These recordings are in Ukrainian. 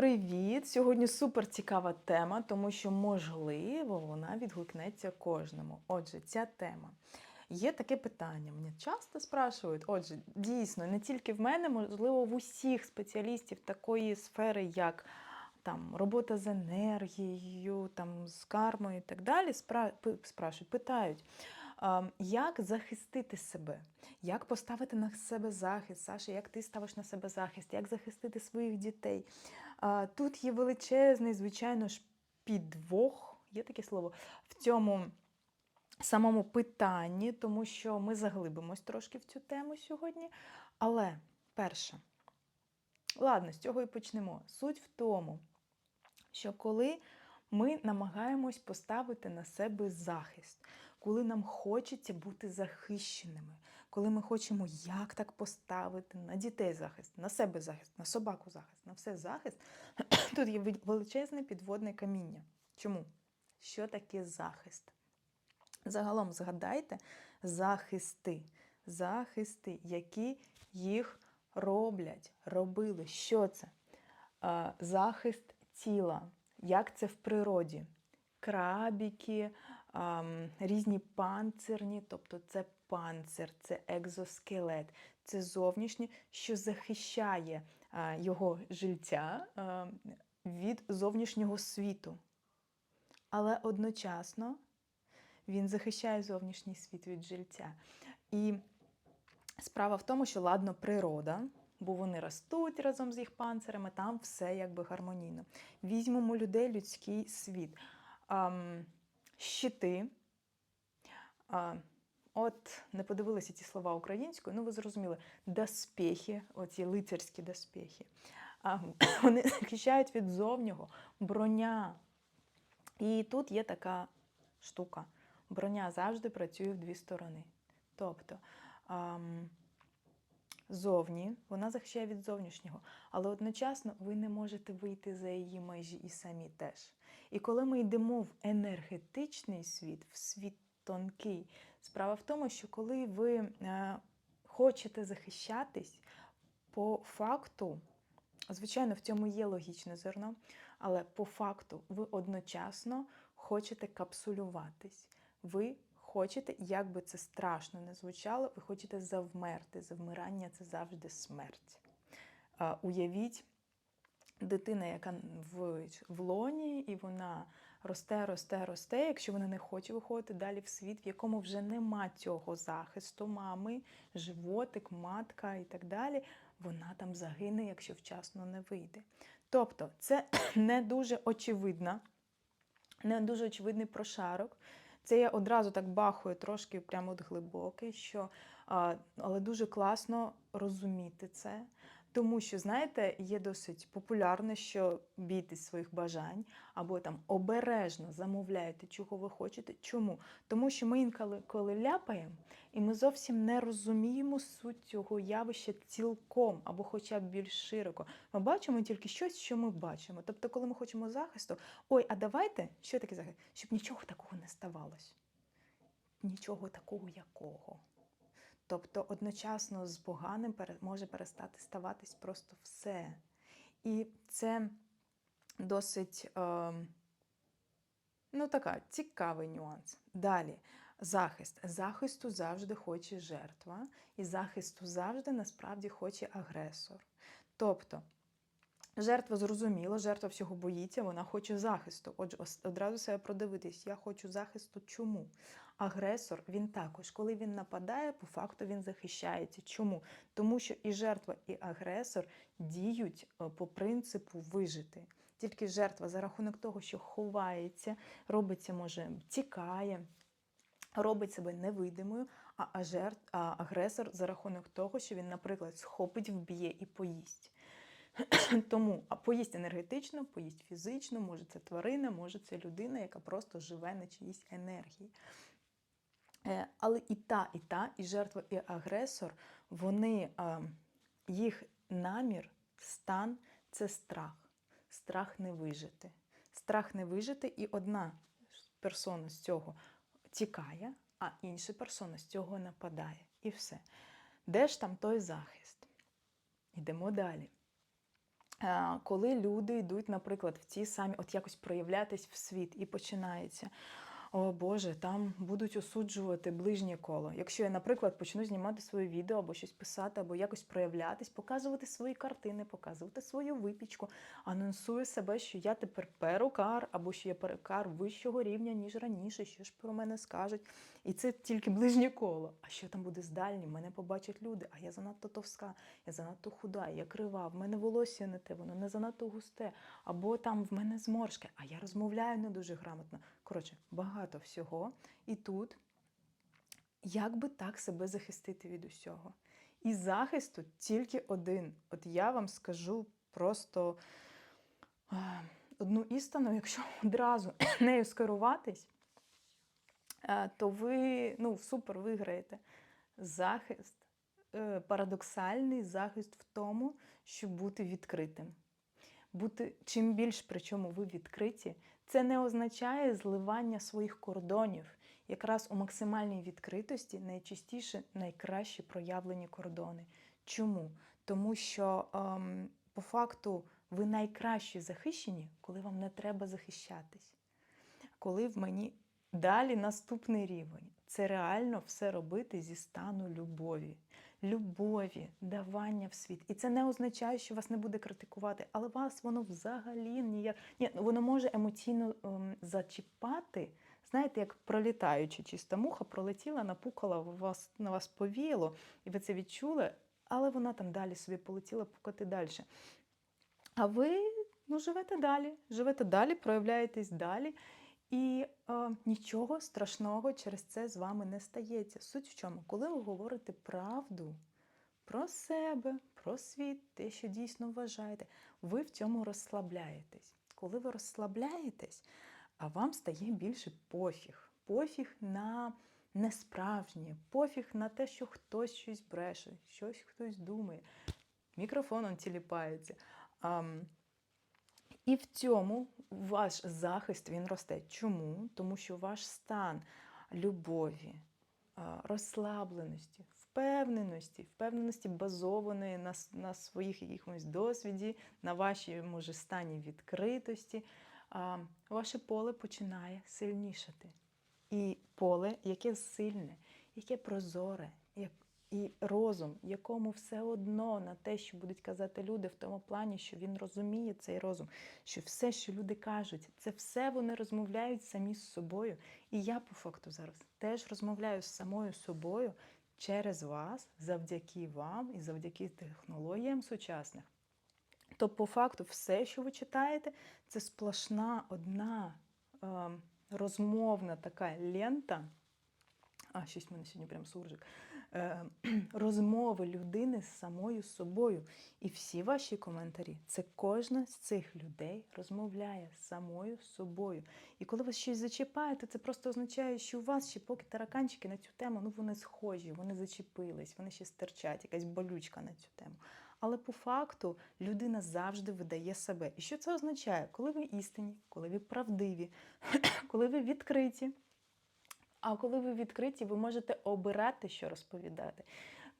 Привіт! Сьогодні супер цікава тема, тому що, можливо, вона відгукнеться кожному. Отже, ця тема. Є таке питання. Мене часто спрашують. Отже, дійсно, не тільки в мене, можливо, в усіх спеціалістів такої сфери, як там робота з енергією, там з кармою і так далі, спра- спрашують, питають. Як захистити себе? Як поставити на себе захист? Саша, як ти ставиш на себе захист? Як захистити своїх дітей? Тут є величезний, звичайно ж, підвох, є таке слово, в цьому самому питанні, тому що ми заглибимось трошки в цю тему сьогодні. Але перше, ладно, з цього і почнемо. Суть в тому, що коли ми намагаємось поставити на себе захист, коли нам хочеться бути захищеними, коли ми хочемо як так поставити на дітей захист, на себе захист, на собаку захист, на все захист, тут є величезне підводне каміння. Чому? Що таке захист? Загалом згадайте захисти, захисти, які їх роблять, робили. Що це? Захист тіла. Як це в природі? Крабіки, різні панцирні, тобто це панцир, це екзоскелет, це зовнішнє, що захищає його жильця від зовнішнього світу. Але одночасно він захищає зовнішній світ від жильця. І справа в тому, що ладно, природа, бо вони ростуть разом з їх панцирами, там все якби гармонійно. Візьмемо людей людський світ. Ам, щити. А, от не подивилися ці слова українською, ну ви зрозуміли, доспехи, оці лицарські доспехи. А, вони захищають від зовнього броня. І тут є така штука. Броня завжди працює в дві сторони. Тобто ам, зовні вона захищає від зовнішнього, але одночасно ви не можете вийти за її межі і самі теж. І коли ми йдемо в енергетичний світ, в світ тонкий, справа в тому, що коли ви е, хочете захищатись, по факту, звичайно, в цьому є логічне зерно, але по факту ви одночасно хочете капсулюватись. Ви хочете, як би це страшно не звучало, ви хочете завмерти. Завмирання це завжди смерть. Уявіть, дитина, яка в, в лоні, і вона росте, росте, росте. Якщо вона не хоче виходити далі в світ, в якому вже нема цього захисту мами, животик, матка і так далі, вона там загине, якщо вчасно не вийде. Тобто, це не дуже очевидна, не дуже очевидний прошарок. Це я одразу так бахую трошки прямо от глибокий, що, але дуже класно розуміти це. Тому що, знаєте, є досить популярно, що бійтесь своїх бажань або там обережно замовляєте, чого ви хочете. Чому? Тому що ми інколи коли ляпаємо, і ми зовсім не розуміємо суть цього явища цілком або хоча б більш широко. Ми бачимо тільки щось, що ми бачимо. Тобто, коли ми хочемо захисту, ой, а давайте, що таке захист? Щоб нічого такого не ставалось. Нічого такого якого. Тобто одночасно з поганим може перестати ставатись просто все. І це досить е, ну, така, цікавий нюанс. Далі, захист. Захисту завжди хоче жертва, і захисту завжди насправді хоче агресор. Тобто, Жертва зрозуміла, жертва всього боїться, вона хоче захисту. Отже, одразу себе продивитись, я хочу захисту. Чому? Агресор він також, коли він нападає, по факту він захищається. Чому? Тому що і жертва, і агресор діють е, по принципу вижити. Тільки жертва за рахунок того, що ховається, робиться, може, тікає, робить себе невидимою, а, агресор за рахунок того, що він, наприклад, схопить, вб'є і поїсть. Тому а поїсть енергетично, поїсть фізично, може це тварина, може це людина, яка просто живе на чиїсь енергії. Е, Але і та, і та, і жертва, і агресор, вони, їх намір, стан це страх. Страх не вижити. Страх не вижити, і одна персона з цього тікає, а інша персона з цього нападає. І все. Де ж там той захист? Йдемо далі. Коли люди йдуть, наприклад, в ті самі, от якось проявлятись в світ, і починається. О Боже, там будуть осуджувати ближнє коло. Якщо я, наприклад, почну знімати своє відео або щось писати, або якось проявлятись, показувати свої картини, показувати свою випічку, анонсую себе, що я тепер перукар, або що я перукар вищого рівня, ніж раніше, що ж про мене скажуть. І це тільки ближнє коло. А що там буде з дальнім? Мене побачать люди, а я занадто товска, я занадто худа, я крива, в мене волосся не те, воно не занадто густе, або там в мене зморшки, а я розмовляю не дуже грамотно. Коротше, багато всього. І тут як би так себе захистити від усього? І захисту тільки один. От я вам скажу просто е, одну істину, якщо одразу нею скеруватись, е, то ви ну, супер виграєте. Захист, е, парадоксальний захист в тому, щоб бути відкритим. Бути чим більш причому ви відкриті, це не означає зливання своїх кордонів. Якраз у максимальній відкритості найчастіше найкращі проявлені кордони. Чому? Тому що ем, по факту ви найкраще захищені, коли вам не треба захищатись. Коли в мені далі наступний рівень це реально все робити зі стану любові. Любові, давання в світ. І це не означає, що вас не буде критикувати, але вас воно взагалі ніяк. Ні, воно може емоційно ем, зачіпати. Знаєте, як пролітаючи чиста муха, пролетіла, напукала, вас, на вас повіяло, і ви це відчули, але вона там далі собі полетіла пукати далі. А ви ну, живете далі, живете далі, проявляєтесь далі. І е, нічого страшного через це з вами не стається. Суть в чому, коли ви говорите правду про себе, про світ, те, що дійсно вважаєте, ви в цьому розслабляєтесь. Коли ви розслабляєтесь, а вам стає більше пофіг. Пофіг на несправжнє, пофіг на те, що хтось щось бреше, щось хтось думає. Мікрофон он тіліпається. І в цьому ваш захист він росте. Чому? Тому що ваш стан любові, розслабленості, впевненості, впевненості базованої на на своїх якомусь досвіді, на вашій може стані відкритості, ваше поле починає сильнішати. І поле, яке сильне, яке прозоре, і розум, якому все одно на те, що будуть казати люди, в тому плані, що він розуміє цей розум, що все, що люди кажуть, це все вони розмовляють самі з собою. І я, по факту, зараз теж розмовляю з самою собою через вас, завдяки вам і завдяки технологіям сучасних. То, по факту, все, що ви читаєте, це сплошна одна е, розмовна така лента. А, щось в мене сьогодні прям суржик. Е, розмови людини з самою собою. І всі ваші коментарі це кожна з цих людей розмовляє з самою собою. І коли вас щось зачіпає, то це просто означає, що у вас ще поки тараканчики на цю тему, ну вони схожі, вони зачепились, вони ще стерчать, якась болючка на цю тему. Але по факту людина завжди видає себе. І що це означає? Коли ви істинні, коли ви правдиві, коли ви відкриті. А коли ви відкриті, ви можете обирати, що розповідати.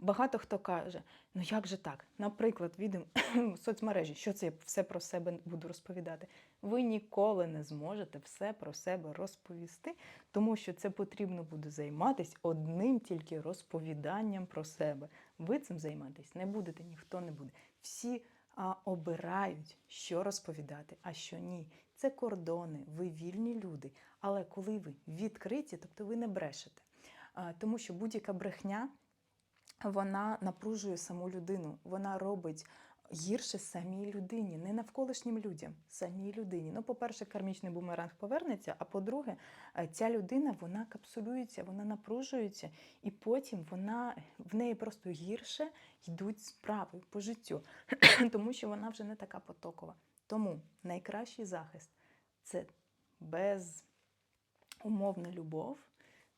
Багато хто каже, ну як же так? Наприклад, відео в соцмережі, що це я все про себе буду розповідати. Ви ніколи не зможете все про себе розповісти, тому що це потрібно буде займатися одним тільки розповіданням про себе. Ви цим займатися не будете, ніхто не буде. Всі а, обирають, що розповідати, а що ні. Це кордони, ви вільні люди. Але коли ви відкриті, тобто ви не брешете. Тому що будь-яка брехня вона напружує саму людину, вона робить гірше самій людині, не навколишнім людям, самій людині. Ну, по-перше, кармічний бумеранг повернеться, а по-друге, е, ця людина вона капсулюється, вона напружується, і потім вона в неї просто гірше йдуть справи по життю, тому що вона вже не така потокова. Тому найкращий захист це безумовна любов,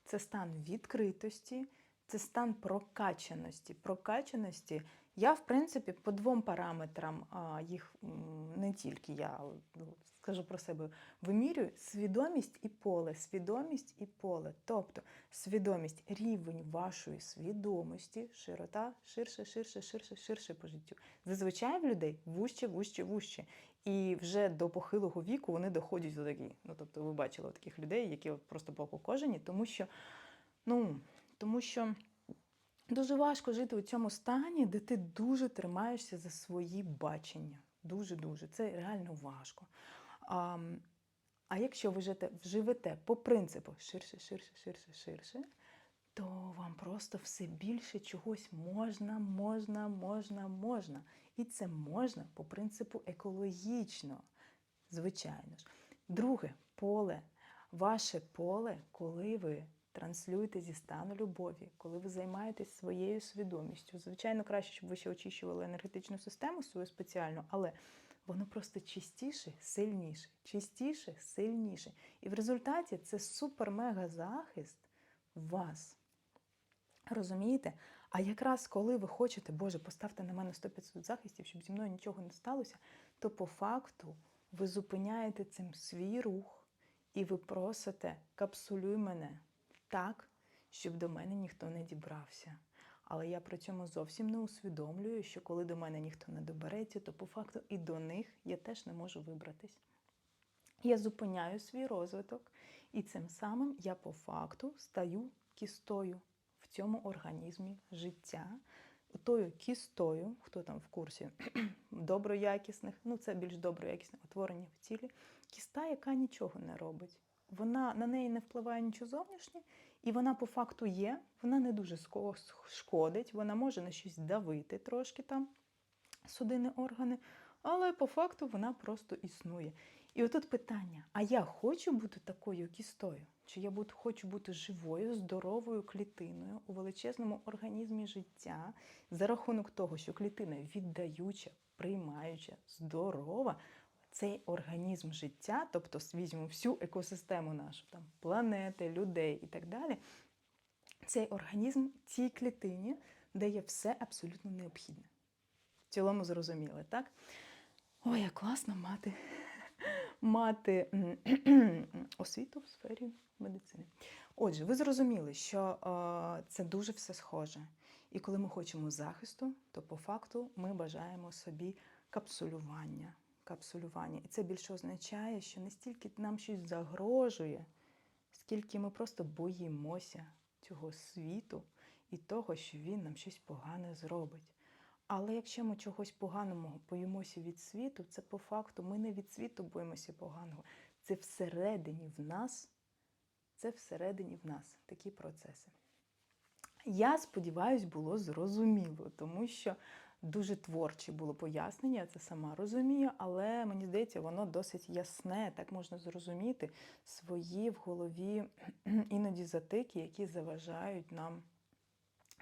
це стан відкритості, це стан прокачаності. Прокачаності Я, в принципі, по двом параметрам їх не тільки я ну, скажу про себе вимірюю свідомість і поле, свідомість і поле. Тобто свідомість, рівень вашої свідомості, широта, ширше, ширше, ширше, ширше по життю. Зазвичай в людей вужче, вужче, вужче. І вже до похилого віку вони доходять до такі. Ну, тобто, ви бачили таких людей, які просто пококожені, тому що, ну, тому що. Дуже важко жити у цьому стані, де ти дуже тримаєшся за свої бачення. Дуже-дуже. Це реально важко. А, а якщо ви живете, живете по принципу ширше, ширше, ширше, ширше, то вам просто все більше чогось можна, можна, можна, можна. І це можна по принципу екологічно, звичайно ж. Друге поле. Ваше поле, коли ви транслюєте зі стану любові, коли ви займаєтесь своєю свідомістю. Звичайно, краще, щоб ви ще очищували енергетичну систему свою спеціальну, але воно просто чистіше, сильніше, чистіше, сильніше. І в результаті це супер-мега захист вас. Розумієте? А якраз коли ви хочете, Боже, поставте на мене 100-500 захистів, щоб зі мною нічого не сталося, то по факту ви зупиняєте цим свій рух і ви просите капсулюй мене так, щоб до мене ніхто не дібрався. Але я при цьому зовсім не усвідомлюю, що коли до мене ніхто не добереться, то по факту і до них я теж не можу вибратись. Я зупиняю свій розвиток, і цим самим я по факту стаю кістою в цьому організмі життя, тою кістою, хто там в курсі доброякісних, ну це більш доброякісне утворення в тілі, кіста, яка нічого не робить. Вона на неї не впливає нічого зовнішнє, і вона по факту є, вона не дуже шкодить, вона може на щось давити трошки там судини органи, але по факту вона просто існує. І отут питання: а я хочу бути такою кістою? Чи я буду, хочу бути живою, здоровою клітиною у величезному організмі життя за рахунок того, що клітина віддаюча, приймаюча, здорова, цей організм життя, тобто візьмемо всю екосистему нашу, там, планети, людей і так далі, цей організм цій клітині дає все абсолютно необхідне. В цілому зрозуміли, так? Ой, як класно мати мати освіту в сфері медицини. Отже, ви зрозуміли, що е, це дуже все схоже. І коли ми хочемо захисту, то по факту ми бажаємо собі капсулювання капсулювання. І це більше означає, що не стільки нам щось загрожує, скільки ми просто боїмося цього світу і того, що він нам щось погане зробить. Але якщо ми чогось поганого боїмося від світу, це по факту ми не від світу боїмося поганого. Це всередині в нас, це всередині в нас такі процеси. Я сподіваюся, було зрозуміло, тому що Дуже творче було пояснення, я це сама розумію, але мені здається, воно досить ясне. Так можна зрозуміти свої в голові іноді затики, які заважають нам.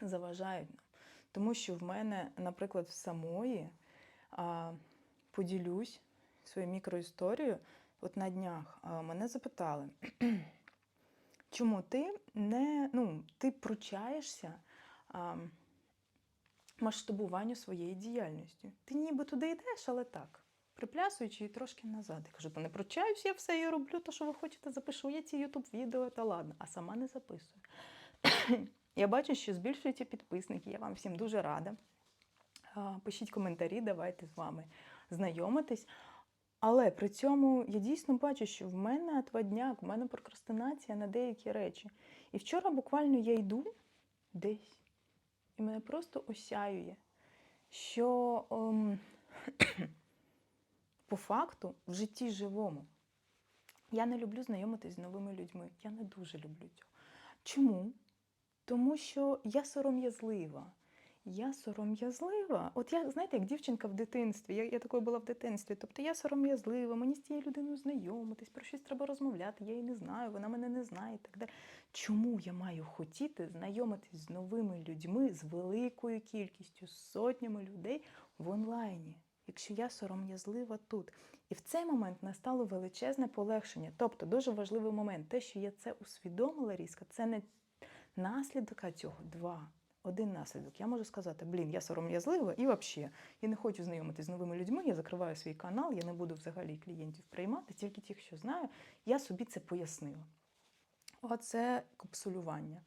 Заважають нам. Тому що в мене, наприклад, в самої а, поділюсь своєю мікроісторією. От на днях а, мене запитали, чому ти не ну, ти пручаєшся? А, масштабуванню своєї діяльності. Ти ніби туди йдеш, але так, приплясуючи і трошки назад. Я кажу, то не прочаюсь, я все я роблю, то що ви хочете, запишу я ці ютуб відео, та ладно, а сама не записую. я бачу, що збільшуються підписники, я вам всім дуже рада. Пишіть коментарі, давайте з вами знайомитись. Але при цьому я дійсно бачу, що в мене отвадняк, в мене прокрастинація на деякі речі. І вчора буквально я йду десь і мене просто осяює, що ем, по факту в житті живому я не люблю знайомитись з новими людьми. Я не дуже люблю цього. Чому? Тому що я сором'язлива. Я сором'язлива. От я, знаєте, як дівчинка в дитинстві. Я я такою була в дитинстві. Тобто я сором'язлива, мені з цією людиною знайомитись, про щось треба розмовляти, я її не знаю, вона мене не знає. так далі. Чому я маю хотіти знайомитись з новими людьми, з великою кількістю, з сотнями людей в онлайні? Якщо я сором'язлива тут. І в цей момент настало величезне полегшення. Тобто, дуже важливий момент, те, що я це усвідомила різко, це не наслідок цього два. Один наслідок. Я можу сказати, блін, я сором'язлива і взагалі я не хочу знайомитися з новими людьми, я закриваю свій канал, я не буду взагалі клієнтів приймати, тільки тих, що знаю. Я собі це пояснила. Оце капсулювання.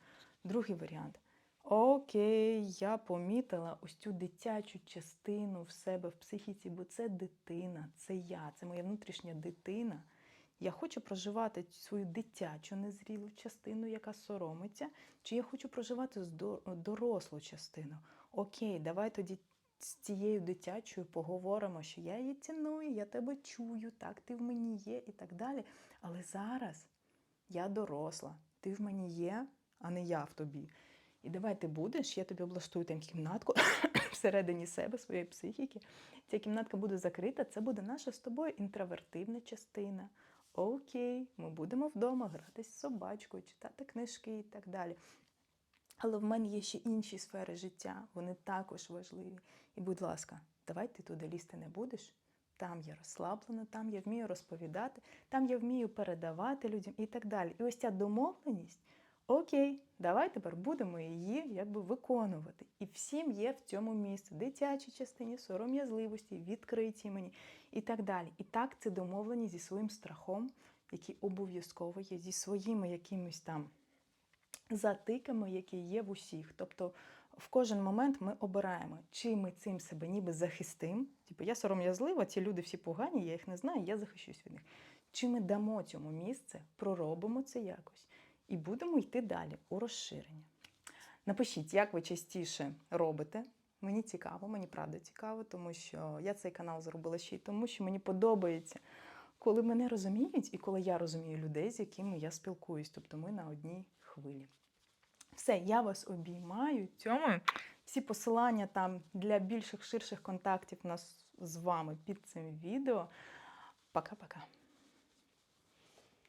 Другий варіант. Окей, я помітила ось цю дитячу частину в себе в психіці, бо це дитина, це я, це моя внутрішня дитина. Я хочу проживати свою дитячу незрілу частину, яка соромиться, чи я хочу проживати дорослу частину. Окей, давай тоді з цією дитячою поговоримо, що я її ціную, я тебе чую, так ти в мені є і так далі. Але зараз я доросла, ти в мені є, а не я в тобі. І давай ти будеш, я тобі облаштую там кімнатку всередині себе, своєї психіки. Ця кімнатка буде закрита, це буде наша з тобою інтровертивна частина. Окей, ми будемо вдома гратись з собачкою, читати книжки і так далі. Але в мене є ще інші сфери життя, вони також важливі. І, будь ласка, давай ти туди лізти не будеш. Там я розслаблена, там я вмію розповідати, там я вмію передавати людям і так далі. І ось ця домовленість, окей, давай тепер будемо її якби виконувати. І всім є в цьому місце дитячій частині, сором'язливості, відкриті мені і так далі. І так це домовлені зі своїм страхом, який обов'язково є, зі своїми якимись там затиками, які є в усіх. Тобто в кожен момент ми обираємо, чи ми цим себе ніби захистим. Типу, я сором'язлива, ці люди всі погані, я їх не знаю, я захищусь від них. Чи ми дамо цьому місце, проробимо це якось і будемо йти далі у розширення. Напишіть, як ви частіше робите. Мені цікаво, мені правда цікаво, тому що я цей канал зробила ще й тому, що мені подобається, коли мене розуміють і коли я розумію людей, з якими я спілкуюсь. Тобто ми на одній хвилі. Все, я вас обіймаю. Цьому всі посилання там для більших ширших контактів нас з вами під цим відео. Пока-пока.